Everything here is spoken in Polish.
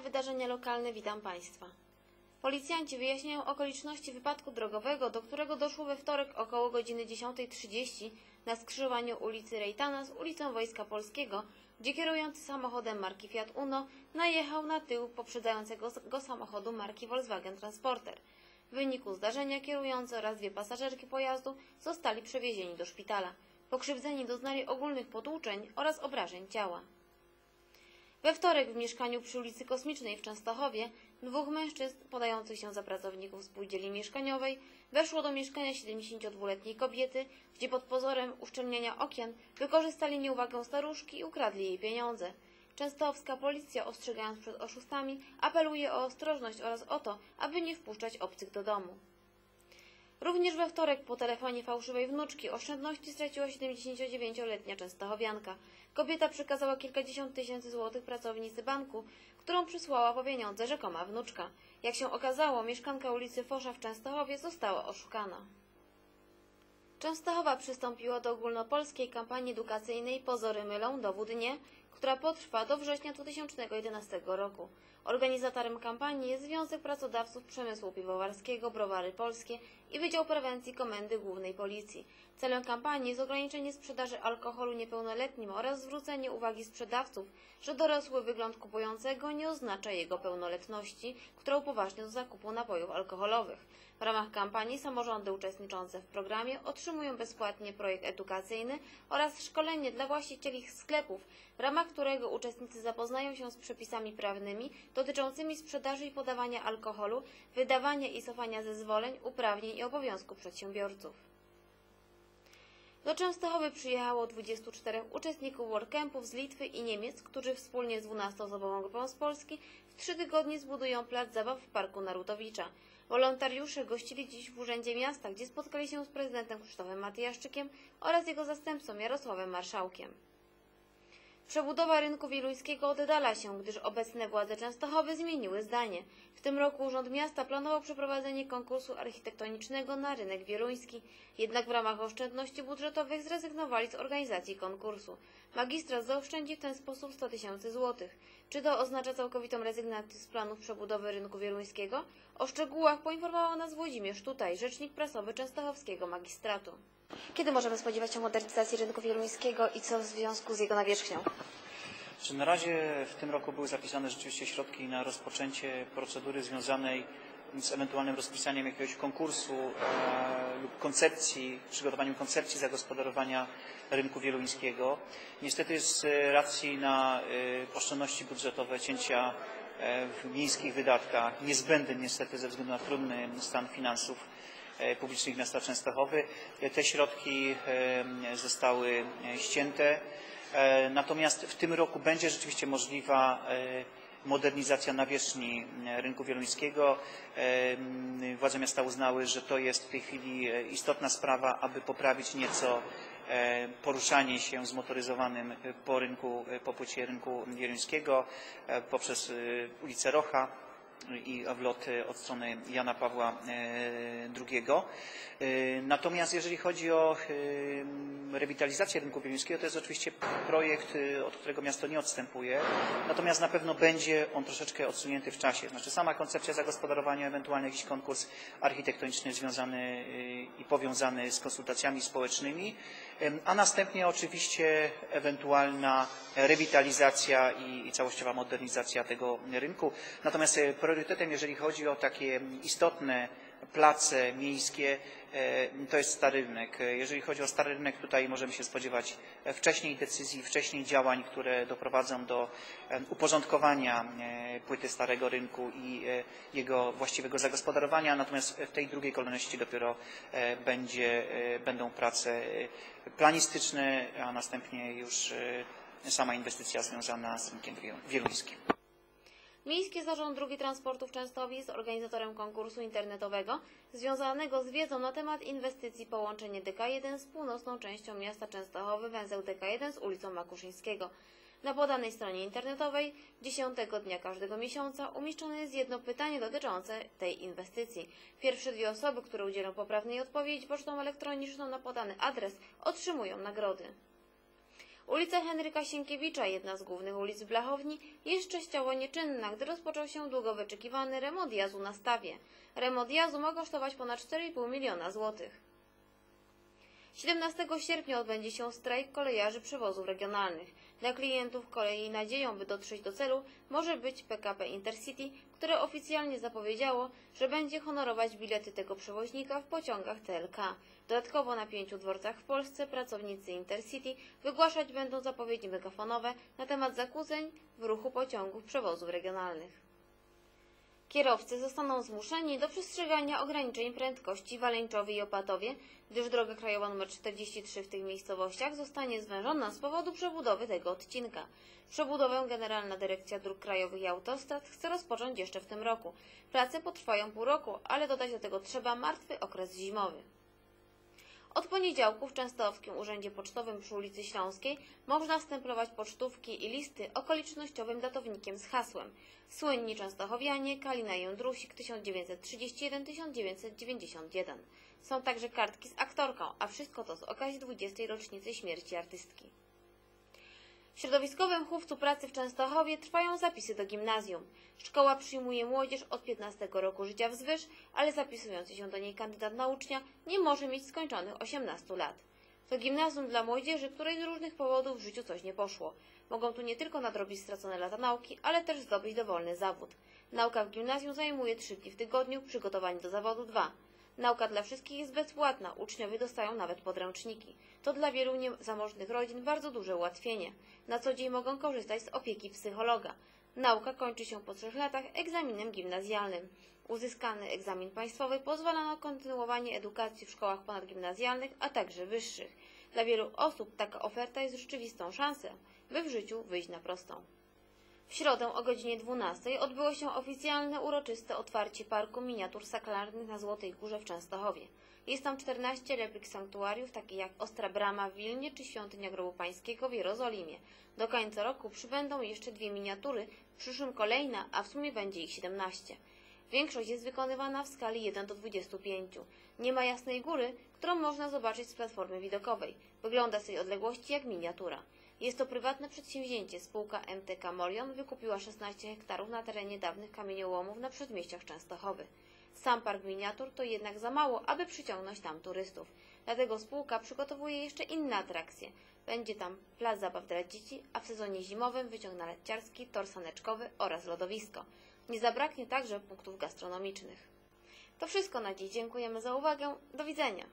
wydarzenia lokalne witam Państwa. Policjanci wyjaśniają okoliczności wypadku drogowego, do którego doszło we wtorek około godziny 10.30 na skrzyżowaniu ulicy Rejtana z ulicą Wojska Polskiego, gdzie kierujący samochodem marki Fiat Uno najechał na tył poprzedzającego go samochodu marki Volkswagen Transporter. W wyniku zdarzenia kierujący oraz dwie pasażerki pojazdu zostali przewiezieni do szpitala. Pokrzywdzeni doznali ogólnych potłuczeń oraz obrażeń ciała. We wtorek w mieszkaniu przy ulicy Kosmicznej w Częstochowie dwóch mężczyzn podających się za pracowników spółdzielni mieszkaniowej weszło do mieszkania 72-letniej kobiety, gdzie pod pozorem uszczelniania okien wykorzystali nieuwagę staruszki i ukradli jej pieniądze. Częstochowska policja, ostrzegając przed oszustami, apeluje o ostrożność oraz o to, aby nie wpuszczać obcych do domu. Również we wtorek po telefonie fałszywej wnuczki oszczędności straciła 79-letnia Częstochowianka. Kobieta przekazała kilkadziesiąt tysięcy złotych pracownicy banku, którą przysłała po pieniądze rzekoma wnuczka. Jak się okazało, mieszkanka ulicy Fosza w Częstochowie została oszukana. Częstochowa przystąpiła do ogólnopolskiej kampanii edukacyjnej Pozory mylą, dowód nie, która potrwa do września 2011 roku. Organizatorem kampanii jest Związek Pracodawców Przemysłu Piwowarskiego Browary Polskie i Wydział Prewencji Komendy Głównej Policji. Celem kampanii jest ograniczenie sprzedaży alkoholu niepełnoletnim oraz zwrócenie uwagi sprzedawców, że dorosły wygląd kupującego nie oznacza jego pełnoletności, która upoważnia do zakupu napojów alkoholowych. W ramach kampanii samorządy uczestniczące w programie otrzymują bezpłatnie projekt edukacyjny oraz szkolenie dla właścicieli sklepów, w ramach którego uczestnicy zapoznają się z przepisami prawnymi dotyczącymi sprzedaży i podawania alkoholu, wydawania i cofania zezwoleń, uprawnień i obowiązków przedsiębiorców. Do Częstochowy przyjechało 24 uczestników WordCampów z Litwy i Niemiec, którzy wspólnie z 12-osobową grupą z Polski w trzy tygodnie zbudują plac zabaw w Parku Narutowicza. Wolontariusze gościli dziś w Urzędzie Miasta, gdzie spotkali się z prezydentem Krzysztofem Matyjaszczykiem oraz jego zastępcą Jarosławem Marszałkiem. Przebudowa rynku wieluńskiego oddala się, gdyż obecne władze Częstochowy zmieniły zdanie. W tym roku Urząd Miasta planował przeprowadzenie konkursu architektonicznego na rynek wieluński, jednak w ramach oszczędności budżetowych zrezygnowali z organizacji konkursu. Magistrat zaoszczędzi w ten sposób 100 tysięcy złotych. Czy to oznacza całkowitą rezygnację z planów przebudowy rynku wieluńskiego? O szczegółach poinformował nas Włodzimierz Tutaj, rzecznik prasowy Częstochowskiego Magistratu. Kiedy możemy spodziewać się modernizacji rynku wieluńskiego i co w związku z jego nawierzchnią? Czy na razie w tym roku były zapisane rzeczywiście środki na rozpoczęcie procedury związanej z ewentualnym rozpisaniem jakiegoś konkursu e, lub koncepcji, przygotowaniem koncepcji zagospodarowania rynku wieluńskiego. Niestety z racji na e, oszczędności budżetowe, cięcia e, w miejskich wydatkach, niezbędne niestety ze względu na trudny stan finansów publicznych miasta Częstochowy, e, te środki e, zostały e, ścięte. E, Natomiast w tym roku będzie rzeczywiście możliwa e, modernizacja nawierzchni e, rynku wieluńskiego. E, Władze miasta uznały, że to jest w tej chwili e, istotna sprawa, aby poprawić nieco e, poruszanie się zmotoryzowanym e, po rynku, e, po płycie rynku wieluńskiego e, poprzez e, ulicę Rocha i wlot e, od strony Jana Pawła e, II. E, Natomiast jeżeli chodzi o rewitalizację rynku wieluńskiego, to jest oczywiście projekt, e, od którego miasto nie odstępuje, natomiast na pewno będzie on troszeczkę odsunięty w czasie. Znaczy sama koncepcja zagospodarowania, ewentualny jakiś konkurs architektoniczny związany e, i powiązany z konsultacjami społecznymi, a następnie oczywiście ewentualna rewitalizacja i, i całościowa modernizacja tego rynku. Natomiast e, priorytetem, jeżeli chodzi o takie istotne place miejskie, e, to jest Stary Rynek. Jeżeli chodzi o Stary Rynek, tutaj możemy się spodziewać wcześniej decyzji, wcześniej działań, które doprowadzą do e, uporządkowania e, płyty Starego Rynku i jego właściwego zagospodarowania. Natomiast w tej drugiej kolejności dopiero będzie, będą prace planistyczne, a następnie już sama inwestycja związana z rynkiem wielu- wieluńskim. Miejski Zarząd Dróg i Transportu w Częstochowie jest organizatorem konkursu internetowego związanego z wiedzą na temat inwestycji połączenie DK1 z północną częścią miasta Częstochowy, węzeł DK1 z ulicą Makuszyńskiego. Na podanej stronie internetowej 10 dnia każdego miesiąca umieszczone jest jedno pytanie dotyczące tej inwestycji. Pierwsze dwie osoby, które udzielą poprawnej odpowiedzi pocztą elektroniczną na podany adres otrzymują nagrody. Ulica Henryka Sienkiewicza, jedna z głównych ulic w Blachowni, jest częściowo nieczynna, gdy rozpoczął się długo wyczekiwany remont na stawie. Remont jazu ma kosztować ponad 4,5 miliona złotych. 17 sierpnia odbędzie się strajk kolejarzy przewozów regionalnych. Dla klientów kolei nadzieją, by dotrzeć do celu, może być PKP Intercity, które oficjalnie zapowiedziało, że będzie honorować bilety tego przewoźnika w pociągach TLK. Dodatkowo na pięciu dworcach w Polsce pracownicy Intercity wygłaszać będą zapowiedzi megafonowe na temat zakłóceń w ruchu pociągów przewozów regionalnych. Kierowcy zostaną zmuszeni do przestrzegania ograniczeń prędkości w Waleńczowie i Opatowie, gdyż droga krajowa nr 43 w tych miejscowościach zostanie zwężona z powodu przebudowy tego odcinka. Przebudowę Generalna Dyrekcja Dróg Krajowych i Autostrad chce rozpocząć jeszcze w tym roku. Prace potrwają pół roku, ale dodać do tego trzeba martwy okres zimowy. Od poniedziałku w Częstochowskim Urzędzie Pocztowym przy ulicy Śląskiej można stemplować pocztówki i listy okolicznościowym datownikiem z hasłem Słynni Częstochowianie, Kalina Jędrusik 1931-1991. Są także kartki z aktorką, a wszystko to z okazji 20. rocznicy śmierci artystki. W środowiskowym chówcu pracy w Częstochowie trwają zapisy do gimnazjum. Szkoła przyjmuje młodzież od 15 roku życia wzwyż, ale zapisujący się do niej kandydat na ucznia nie może mieć skończonych 18 lat. To gimnazjum dla młodzieży, której z różnych powodów w życiu coś nie poszło. Mogą tu nie tylko nadrobić stracone lata nauki, ale też zdobyć dowolny zawód. Nauka w gimnazjum zajmuje 3 dni w tygodniu, przygotowanie do zawodu 2. Nauka dla wszystkich jest bezpłatna, uczniowie dostają nawet podręczniki. To dla wielu niezamożnych rodzin bardzo duże ułatwienie. Na co dzień mogą korzystać z opieki psychologa. Nauka kończy się po trzech latach egzaminem gimnazjalnym. Uzyskany egzamin państwowy pozwala na kontynuowanie edukacji w szkołach ponadgimnazjalnych, a także wyższych. Dla wielu osób taka oferta jest rzeczywistą szansą, by w życiu wyjść na prostą. W środę o godzinie 12 odbyło się oficjalne uroczyste otwarcie parku miniatur saklarnych na Złotej Górze w Częstochowie. Jest tam 14 replik sanktuariów, takie jak Ostra Brama w Wilnie czy Świątynia Grobu Pańskiego w Jerozolimie. Do końca roku przybędą jeszcze dwie miniatury, w przyszłym kolejna, a w sumie będzie ich 17. Większość jest wykonywana w skali 1 do 25. Nie ma jasnej góry, którą można zobaczyć z platformy widokowej. Wygląda z tej odległości jak miniatura. Jest to prywatne przedsięwzięcie. Spółka MTK Morion wykupiła 16 hektarów na terenie dawnych kamieniołomów na przedmieściach Częstochowy. Sam park miniatur to jednak za mało, aby przyciągnąć tam turystów. Dlatego spółka przygotowuje jeszcze inne atrakcje. Będzie tam plac zabaw dla dzieci, a w sezonie zimowym wyciąg narciarski, tor saneczkowy oraz lodowisko. Nie zabraknie także punktów gastronomicznych. To wszystko na dziś. Dziękujemy za uwagę. Do widzenia.